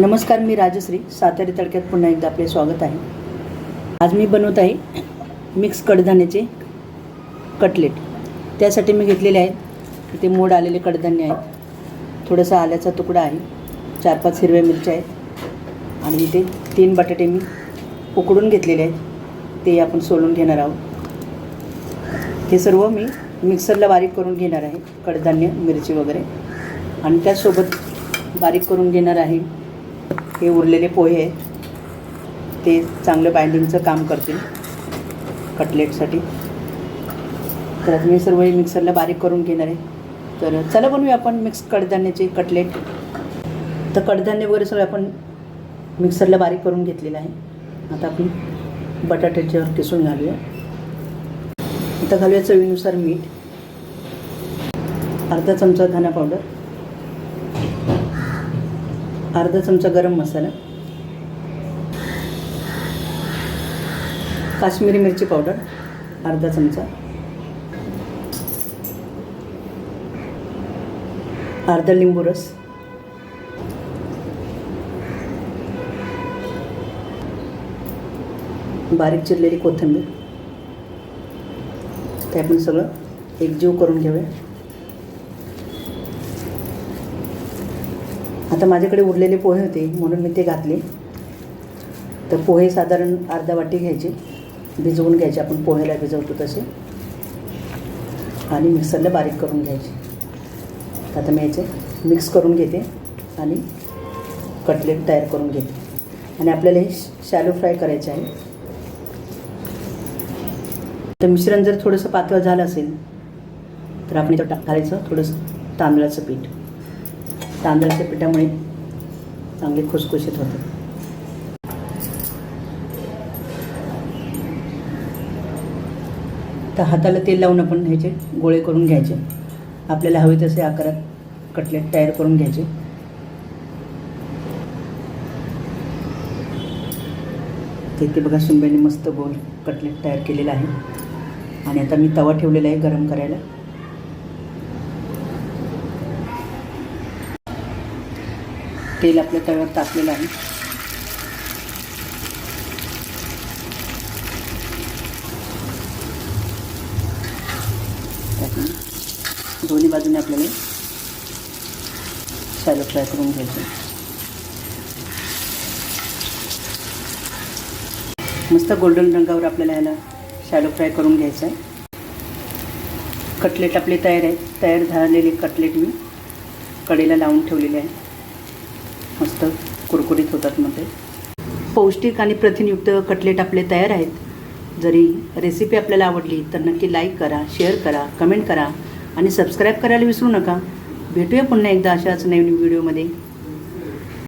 नमस्कार मी राजश्री. सातारी तडक्यात पुन्हा एकदा आपले स्वागत आहे. आज मी बनवत आहे मिक्स कडधान्याचे कटलेट. त्यासाठी मी घेतलेले आहेत. इथे मोड आलेले कडधान्य आहेत. थोडासा आल्याचा तुकडा आहे. चार पाच हिरव्या मिरच्या आहेत. आणि इथे तीन बटाटे मी उकडून घेतलेले आहेत. ते आपण सोलून घेणार आहोत. हे सर्व मी मिक्सरला बारीक करून घेणार आहे. कडधान्य मिरची वगैरे. आणि त्यासोबत बारीक करून घेणार आहे हे उरलेले पोहे आहेत. ते चांगलं बाइंडिंगचं काम करतील. कटलेटसाठी तर मी सर्व हे मिक्सरला बारीक करून घेणार आहे. तर चला बनवूया आपण मिक्स कडधान्याचे कटलेट तर कडधान्य वगैरे सगळं आपण मिक्सरला बारीक करून घेतलेलं आहे. आता आपण बटाट्याच्यावर किसून घालूया. आता घालूया चवीनुसार मीठ. अर्धा चमचा धना पावडर अर्धा चमचा गरम मसाला. काश्मीरी मिरची पावडर अर्धा चमचा. अर्धा लिंबू रस. बारीक चिरलेली कोथिंबीर. ते आपण सगळं एकजीव करून घेऊया. आता माझ्याकडे उरलेले पोहे होते म्हणून मी ते घातले. तर पोहे साधारण अर्धा वाटी घ्यायचे. भिजवून घ्यायचे आपण पोह्याला भिजवतो तसे. आणि मिक्सरला बारीक करून घ्यायचे. आता मी याचे मिक्स करून घेते आणि कटलेट तयार करून घेते. आणि आपल्याला हे शॅलो फ्राय करायचे आहे. तर मिश्रण जर थोडंसं पातळ झालं असेल तर आपण इथं टाकायचं थोडंसं तांदळाचं पीठ. तांदळाच्या पिठामुळे चांगले खुसखुशीत होतात. तर हाताला तेल लावून आपण ह्याचे गोळे करून घ्यायचे. आपल्याला हवे तसे आकारात कटलेट तयार करून घ्यायचे. ते बघा शिंब्याने मस्त गोल कटलेट तयार केलेला आहे. आणि आता मी तवा ठेवलेला आहे गरम करायला. तेल आपल्या तव्यावर तापलेलं आहे. त्यातून दोन्ही बाजूने आपल्याला शॅलो फ्राय करून घ्यायचं मस्त गोल्डन रंगावर आपल्याला ह्याला शॅलो फ्राय करून घ्यायचं आहे. कटलेट आपले तयार आहेत तयार झालेले कटलेट मी कडेला लावून ठेवलेले आहे. मस्त कुरकुरीत होतात मग ते पौष्टिक आणि प्रथिनयुक्त कटलेट आपले तयार आहेत. जरी रेसिपी आपल्याला आवडली तर नक्की लाईक करा शेअर करा कमेंट करा आणि सबस्क्राईब करायला विसरू नका. भेटूया पुन्हा एकदा अशाच नवीन व्हिडिओमध्ये